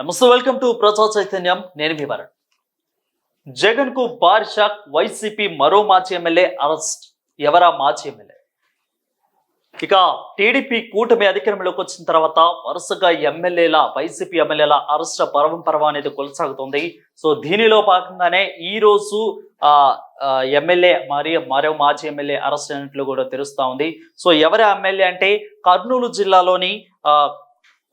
నమస్తే welcome to ప్రజా చైతన్యం. నేను మీ జగన్కు భారీ షాక్ వైసీపీ మరో మాజీ ఎమ్మెల్యే అరెస్ట్. ఎవరా మాజీ ఎమ్మెల్యే? ఇక టీడీపీ కూటమి అధికారంలోకి వచ్చిన తర్వాత వరుసగా ఎమ్మెల్యేల వైసీపీ ఎమ్మెల్యేల అరెస్ట్ పర్వం పర్వం అనేది కొనసాగుతుంది. సో దీనిలో భాగంగానే ఈ రోజు ఆ ఎమ్మెల్యే మరి మరో మాజీ ఎమ్మెల్యే అరెస్ట్ అయినట్లు కూడా తెలుస్తా ఉంది. సో ఎవరి ఎమ్మెల్యే అంటే కర్నూలు జిల్లాలోని ఆ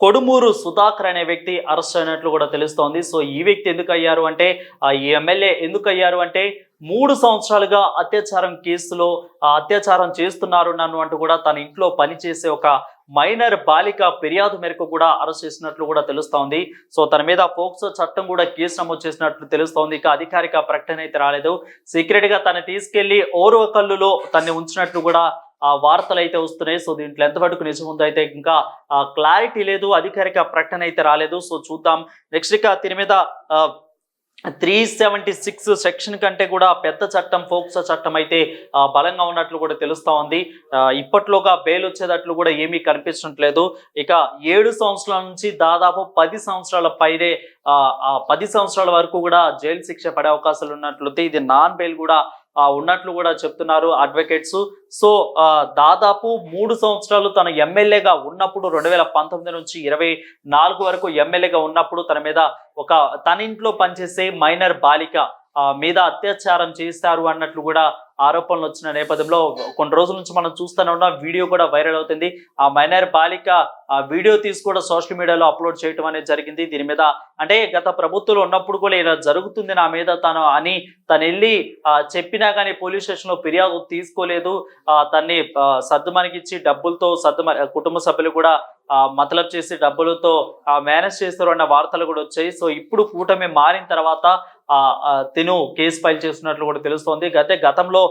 కొడుమూరు సుధాకర్ అనే వ్యక్తి అరెస్ట్ అయినట్లు కూడా తెలుస్తోంది. సో ఈ వ్యక్తి ఎందుకు అయ్యారు అంటే ఆ, ఈ ఎమ్మెల్యే ఎందుకు అయ్యారు అంటే మూడు సంవత్సరాలుగా అత్యాచారం కేసులో ఆ, అత్యాచారం చేస్తున్నారు నన్ను అంటూ కూడా తన ఇంట్లో పనిచేసే ఒక మైనర్ బాలిక ఫిర్యాదు మేరకు కూడా అరెస్ట్ చేసినట్లు కూడా తెలుస్తోంది. సో తన మీద పోక్సో చట్టం కూడా కేసు నమోదు చేసినట్లు తెలుస్తోంది. ఇక అధికారిక ప్రకటన అయితే రాలేదు. సీక్రెట్గా తను తీసుకెళ్ళి ఓర్వ కల్లులో తన్ని ఉంచినట్లు కూడా వార్తలు అయితే వస్తున్నాయి. సో దీంట్లో ఎంతవరకు నిజం ఉందో అయితే ఇంకా క్లారిటీ లేదు. అధికారిక ప్రకటన అయితే రాలేదు. సో చూద్దాం. నెక్స్ట్ ఇక దీని మీద త్రీ సెవెంటీ సిక్స్ సెక్షన్ కంటే కూడా పెద్ద చట్టం ఫోక్సో చట్టం అయితే బలంగా ఉన్నట్లు కూడా తెలుస్తా ఉంది. ఇప్పట్లోగా బెయిల్ వచ్చేటట్లు కూడా ఏమీ కనిపించట్లేదు. ఇక ఏడు సంవత్సరాల నుంచి దాదాపు పది సంవత్సరాల పైనే ఆ, పది సంవత్సరాల వరకు కూడా జైలు శిక్ష పడే అవకాశాలు ఉన్నట్లయితే ఇది నాన్ బెయిల్ కూడా ఉన్నట్లు కూడా చెప్తున్నారు అడ్వకేట్స్. సో ఆ, దాదాపు మూడు సంవత్సరాలు తన ఎమ్మెల్యేగా ఉన్నప్పుడు రెండు వేల పంతొమ్మిది నుంచి ఇరవై నాలుగు వరకు ఎమ్మెల్యేగా ఉన్నప్పుడు తన మీద ఒక తన ఇంట్లో పనిచేసే మైనర్ బాలిక మీద అత్యాచారం చేశారు అన్నట్లు కూడా ఆరోపణలు వచ్చిన నేపథ్యంలో కొన్ని రోజుల నుంచి మనం చూస్తూనే ఉన్నాం. వీడియో కూడా వైరల్ అవుతుంది. ఆ మైనర్ బాలిక ఆ వీడియో తీసి కూడా సోషల్ మీడియాలో అప్లోడ్ చేయడం అనేది జరిగింది. దీని మీద అంటే గత ప్రభుత్వంలో ఉన్నప్పుడు కూడా ఇలా జరుగుతుంది నా మీద తను అని తను వెళ్ళి చెప్పినా కానీ పోలీస్ స్టేషన్లో ఫిర్యాదు తీసుకోలేదు. తన్ని ఆ, సర్దుమణికిచ్చి డబ్బులతో సర్దుమ కుటుంబ సభ్యులు కూడా మతలబ్ చేసి డబ్బులతో మేనేజ్ చేస్తారు అన్న వార్తలు కూడా వచ్చాయి. సో ఇప్పుడు కూటమి మారిన తర్వాత ఆ, తిను కేసు ఫైల్ చేస్తున్నట్లు కూడా తెలుస్తోంది. గతే గతంలో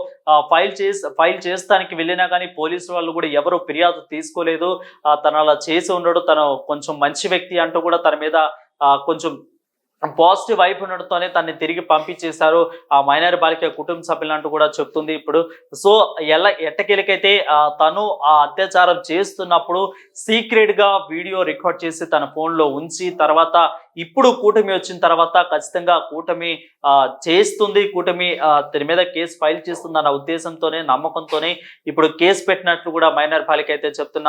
ఫైల్ చేసి ఫైల్ చేస్తానికి వెళ్ళినా కానీ పోలీసు వాళ్ళు కూడా ఎవరు ఫిర్యాదు తీసుకోలేదు. తను అలా చేసి ఉండడు. తను కొంచెం మంచి వ్యక్తి అంటూ కూడా తన మీద ఆ, కొంచెం పాజిటివ్ వైపు ఉండడంతోనే తన్ని తిరిగి పంపించేశారు. ఆ మైనర్ బాలిక కుటుంబ సభ్యులంటూ కూడా చెప్తుంది ఇప్పుడు. సో ఎలా ఎట్టకేలకైతే తను ఆ అత్యాచారం చేస్తున్నప్పుడు సీక్రెట్గా వీడియో రికార్డ్ చేసి తన ఫోన్లో ఉంచి తర్వాత ఇప్పుడు కూటమి వచ్చిన తర్వాత ఖచ్చితంగా కూటమి చేస్తుంది. కూటమి తన మీద కేసు ఫైల్ చేస్తుంది అన్న ఉద్దేశంతోనే నమ్మకంతోనే ఇప్పుడు కేసు పెట్టినట్లు కూడా మైనర్ బాలిక అయితే చెప్తున్న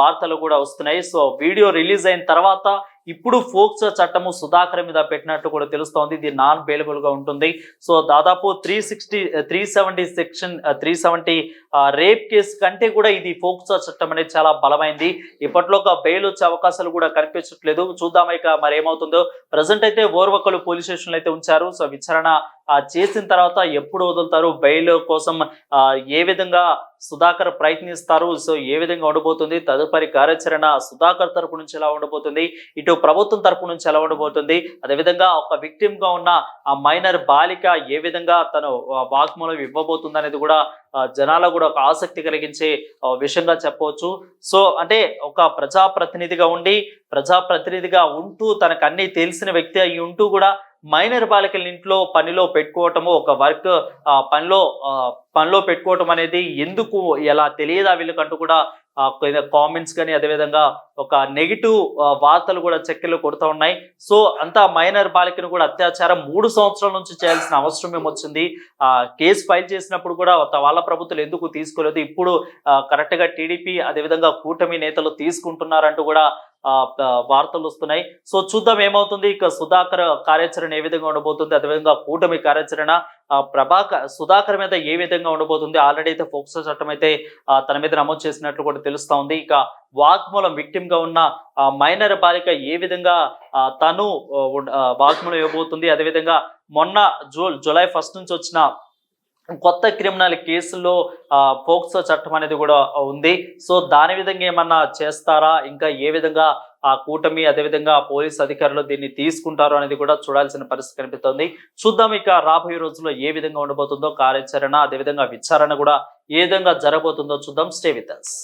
వార్తలు కూడా వస్తున్నాయి. సో వీడియో రిలీజ్ అయిన తర్వాత ఇప్పుడు ఫోక్సో చట్టము సుధాకర్ మీద పెట్టినట్టు కూడా తెలుస్తోంది. ఇది నాన్ బెయిలబుల్గా ఉంటుంది. సో దాదాపు three sixty three seventy section three seventy rape case కంటే కూడా ఇది ఫోక్సో చట్టం అనేది చాలా బలమైంది. ఇప్పట్లో ఒక బెయిల్ వచ్చే అవకాశాలు కూడా కనిపించట్లేదు. చూద్దాం ఇక మరి ఏమవుతుందో ప్రజెంట్ అయితే ఓర్వకలు పోలీస్ స్టేషన్లు అయితే ఉంచారు. సో విచారణ చేసిన తర్వాత ఎప్పుడు వదులుతారు? బెయిల్ కోసం ఏ విధంగా సుధాకర్ ప్రయత్నిస్తారు? సో ఏ విధంగా ఉండబోతుంది? తదుపరి కార్యాచరణ సుధాకర్ తరపు నుంచి ఎలా ఉండబోతుంది? ఇటు ప్రభుత్వం తరపు నుంచి ఎలా ఉండబోతుంది? అదేవిధంగా ఒక విక్టిమ్గా ఉన్న ఆ మైనర్ బాలిక ఏ విధంగా తను వాగ్మూలం ఇవ్వబోతుంది అనేది కూడా జనాలకు కూడా ఒక ఆసక్తి కలిగించే విషయంగా చెప్పవచ్చు. సో అంటే ఒక ప్రజాప్రతినిధిగా ఉండి ప్రజాప్రతినిధిగా ఉంటూ తనకు అన్ని తెలిసిన వ్యక్తి అయి ఉంటూ కూడా మైనర్ బాలికల ఇంట్లో పనిలో పెట్టుకోవటము ఒక వర్క్ పనిలో ఆ, పనిలో పెట్టుకోవటం అనేది ఎందుకు ఎలా తెలియదా వీళ్ళకంటూ కూడా కామెంట్స్ కానీ అదేవిధంగా ఒక నెగిటివ్ వార్తలు కూడా చెక్కలు కొడుతూ ఉన్నాయి. సో అంతా మైనర్ బాలికను కూడా అత్యాచారం మూడు సంవత్సరాల నుంచి చేయాల్సిన అవసరం ఏమొచ్చింది ఆ కేసు ఫైల్ చేసినప్పుడు కూడా వాళ్ళ ప్రభుత్వం ఎందుకు తీసుకోలేదు? ఇప్పుడు కరెక్ట్గా టీడీపీ అదేవిధంగా కూటమి నేతలు తీసుకుంటున్నారంటూ కూడా వార్తలు వస్తున్నాయి. సో చూద్దాం ఏమవుతుంది. ఇక సుధాకర్ కార్యాచరణ ఏ విధంగా ఉండబోతుంది అదేవిధంగా కూటమి కార్యాచరణ ప్రభాకర్ సుధాకర్ మీద ఏ విధంగా ఉండబోతుంది. ఆల్రెడీ అయితే ఫోక్సో చట్టం అయితే తన మీద నమోదు చేసినట్లు కూడా తెలుస్తా ఉంది. ఇక వాగ్మూలం విక్టిమ్గా ఉన్న ఆ, మైనర్ బాలిక ఏ విధంగా తను వాగ్మూలం ఇవ్వబోతుంది. అదేవిధంగా మొన్న జూ జూలై ఫస్ట్ నుంచి వచ్చిన కొత్త క్రిమినల్ కేసుల్లో ఫోక్సో పోక్సో చట్టం అనేది కూడా ఉంది. సో దాని విధంగా ఏమన్నా చేస్తారా? ఇంకా ఏ విధంగా ఆ కూటమి అదేవిధంగా పోలీస్ అధికారులు దీన్ని తీసుకుంటారు అనేది కూడా చూడాల్సిన పరిస్థితి కనిపిస్తోంది. చూద్దాం ఇక రాబోయే రోజుల్లో ఏ విధంగా ఉండబోతుందో కార్యాచరణ అదేవిధంగా విచారణ కూడా ఏ విధంగా జరగబోతుందో చూద్దాం. Stay with us